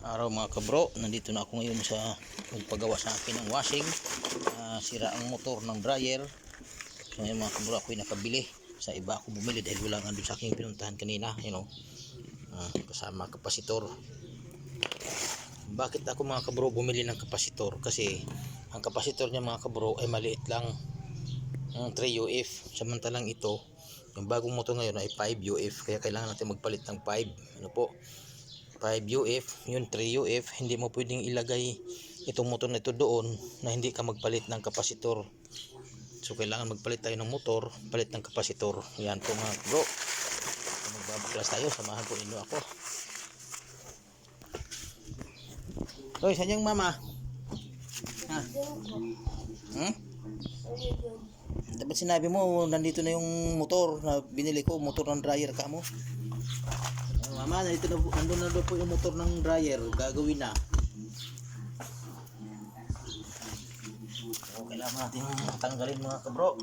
araw mga kabro, nandito na ako ngayon sa magpagawa sa akin ng washing. Ah, sira ang motor ng dryer. So ngayon mga kabro, ako'y nakabili. Sa iba ako bumili dahil wala nga doon sa aking pinuntahan kanina. You know, Ah, kasama kapasitor. Bakit ako mga kabro bumili ng kapasitor? Kasi ang kapasitor niya mga kabro ay maliit lang. Ang 3 UF. Samantalang ito, yung bagong motor ngayon ay 5 UF. Kaya kailangan natin magpalit ng 5. Ano po? 5 UF, yun 3 UF, hindi mo pwedeng ilagay itong motor na ito doon na hindi ka magpalit ng kapasitor. So kailangan magpalit tayo ng motor, palit ng kapasitor. Yan po mga bro. Magbabaklas tayo, samahan po ninyo ako. Hoy, saan yung mama? Ha? Hmm? Dapat sinabi mo, nandito na yung motor na binili ko, motor ng dryer ka mo. Oh, mama, nandito na, nandun na daw po yung motor ng dryer, gagawin na. So, kailangan natin tanggalin mga kabro.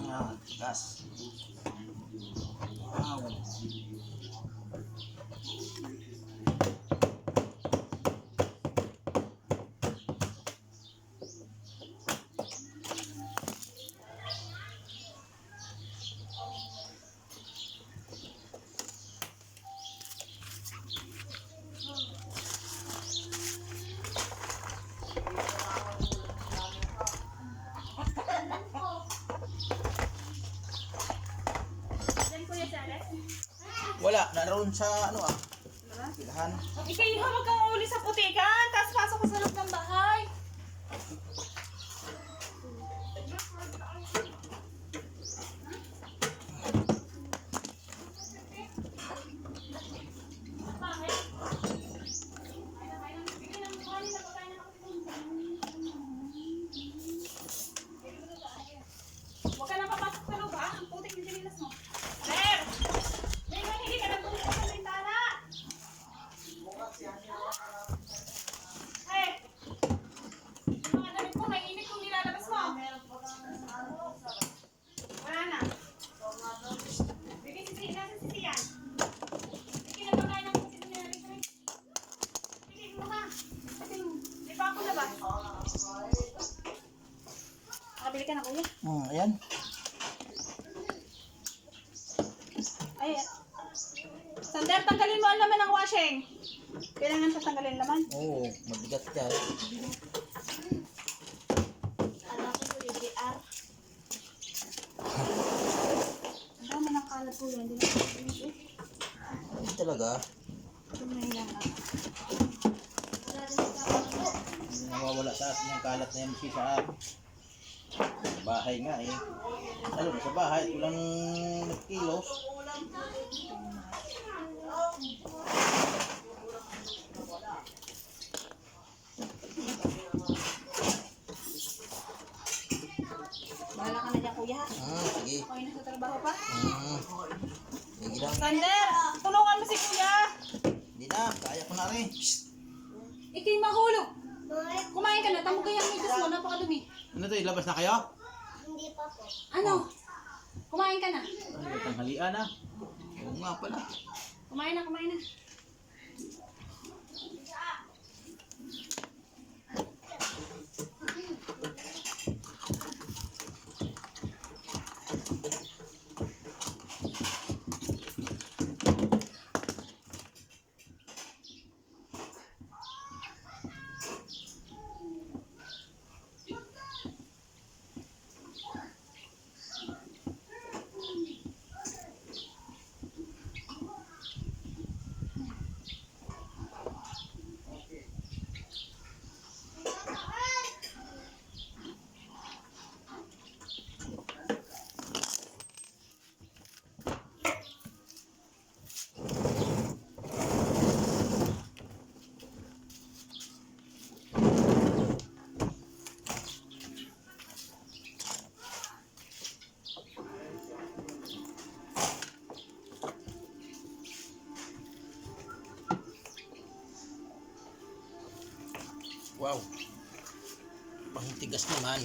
Ayan, gas. Wow. Diyan Kuya Charles. Wala, naroon sa ano ah, pilahan. Ikaw yung huwag kang uli sa putikan, tapos pasok ka sa loob ng bahay. Huwag ka na papasok sa loob ha, ang putik ng sinilas mo. Sir! Ngayon hindi ka nagpunta sa bintana! Hey! Yung mga damit mo, mainit kung nilalabas mo. Wala na. Bigay si nasa si Sian. Bigay na pagkain ng putik na nilalabas. Bigay mo na. Di pa ako labas. Nakabili ka na kuya? Hmm, ayan. Ay, Sander, tanggalin mo ang laman ng washing. Kailangan tatanggalin laman. Oo, mabigat yan. Ano ko yung DR? Ang dami ng kalat po yan. Hindi na talaga. Ito na nawawala sa atin yung kalat na yan sa bahay nga eh. Ano, sa bahay, kulang kilos. Bahala ka na dyan, kuya. Hmm, sige. Okay na sa trabaho pa. Hmm. Sige lang. Sander, tulungan mo si kuya. Hindi na, kaya ko na rin. Shh. Ikay mahulog. Kumain ka na. Tamo kaya ang migas mo. Napakadumi. Ano to, ilabas na kayo? Ano? Kumain ka na. Tanghalian na. Oo nga pala. Kumain na, kumain na. Wow. Pangtigas naman.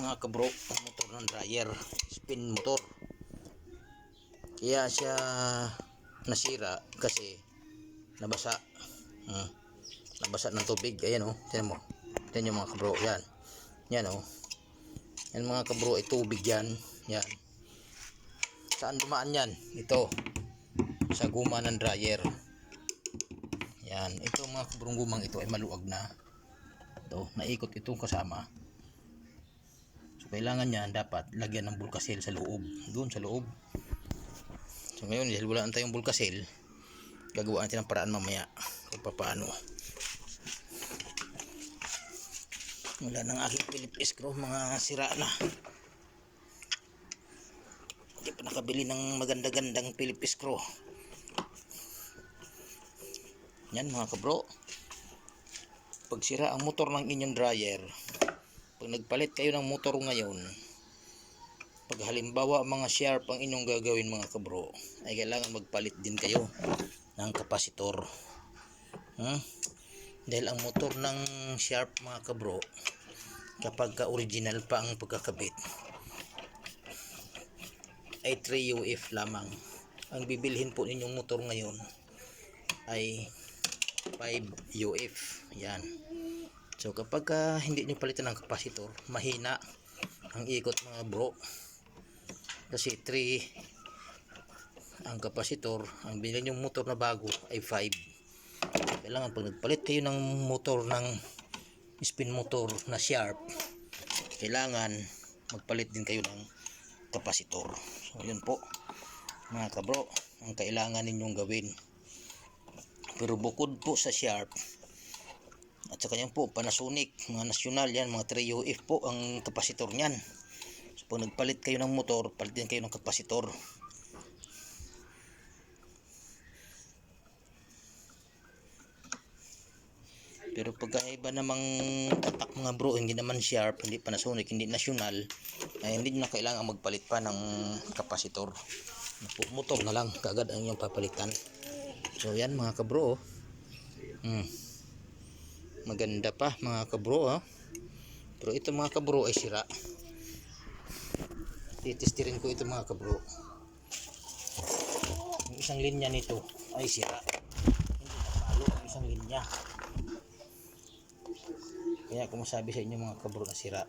Mga kabro ang motor ng dryer spin motor. Kaya siya nasira kasi nabasa hmm. nabasa ng tubig. Ayan oh tinan mo. Tinan yung mga kabro yan. Yan oh. Yan mga kabro ay tubig yan. Yan. Saan dumaan yan? Ito. Sa guma ng dryer. Yan. Ito mga kabrong gumang ito ay maluwag na. Ito naikot itong kasama kailangan yan dapat lagyan ng bulkasil sa loob. Doon sa loob. So ngayon dahil wala na tayong bulkasil gagawa natin ng paraan mamaya kung paano wala nang aking Philip screw mga sira na. Hindi pa nakabili ng maganda-gandang Philip screw yan mga kabro. Pag sira ang motor ng inyong dryer pag nagpalit kayo ng motor ngayon pag halimbawa mga sharp ang inyong gagawin mga kabro ay kailangan magpalit din kayo ng kapasitor. Hmm? dahil ang motor ng sharp mga kabro kapag ka original pa ang pagkakabit ay 3 UF lamang. Ang bibilhin po ninyong motor ngayon ay 5 UF yan so kapag ka hindi nyo palitan ng kapasitor mahina ang ikot mga bro. Kasi 3 ang kapasitor ang bilhin yung motor na bago ay 5 kailangan pag nagpalit kayo ng motor ng spin motor na sharp kailangan magpalit din kayo ng kapasitor. So yun po mga kabro ang kailangan ninyong gawin. Pero bukod po sa sharp at sa kanyang po Panasonic mga nasyonal yan mga 3 UF po ang kapasitor niyan so pag nagpalit kayo ng motor palit din kayo ng kapasitor pero pagka iba namang tatak mga bro hindi naman sharp hindi Panasonic hindi nasyonal ay hindi na kailangan magpalit pa ng kapasitor motor na lang kagad ang inyong papalitan so yan mga kabro oh. hmm. Maganda pa mga kabro oh. pero ito mga kabro ay sira. Titistirin ko ito mga kabro. Yung isang linya nito ay sira. Hindi napalo ang isang linya. Kaya kung masabi sa inyo mga kabro na sira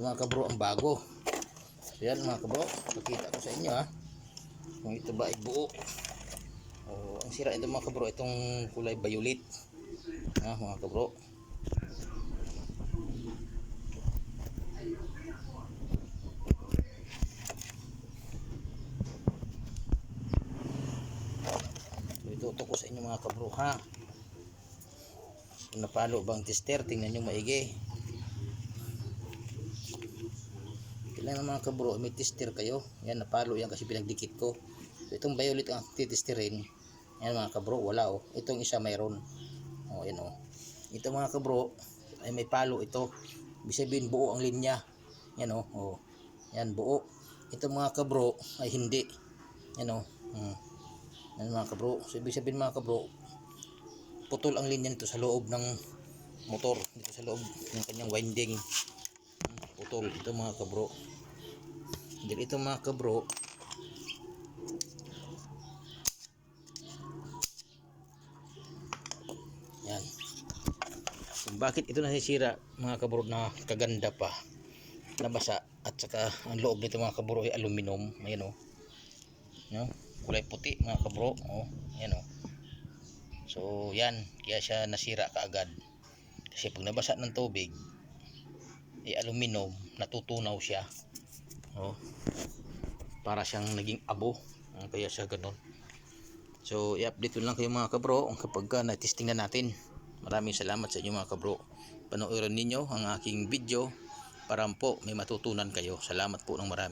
ito mga kabro ang bago. So mga kabro pakita ko sa inyo ha. Kung ito ba ay buo. O, ang sira ito mga kabro itong kulay violet. Ha mga kabro. So itutok ko sa inyo mga kabro ha. Napalo bang tester? Tingnan nyo maigi kailangan mga kabro may tester kayo. Yan napalo yan kasi pinagdikit ko. So, itong violet ang titesterin. Yan mga kabro wala oh. Itong isa mayroon. Oh yan oh. Ito mga kabro ay may palo ito. Ibig sabihin buo ang linya. Yan oh, oh. yan buo. Ito mga kabro ay hindi. Yan oh. Hmm. yan mga kabro so ibig sabihin mga kabro putol ang linya nito sa loob ng motor. Dito sa loob ng kanyang winding. Hmm, putol. Ito mga kabro dahil ito mga kabro. Yan. Kung bakit ito nasisira mga kabro na kaganda pa. Nabasa at saka ang loob nito mga kabro ay aluminum. Ayan o no? kulay puti mga kabro. Oh, ayan o so yan. Kaya siya nasira kaagad. Kasi pag nabasa ng tubig ay aluminum natutunaw siya oh. Para siyang naging abo. Ah, kaya siya ganun. So i-update ko lang kayo mga kabro. Kapag ka na-testing na natin. Maraming salamat sa inyo mga kabro. Panoorin ninyo ang aking video para po may matutunan kayo. Salamat po ng marami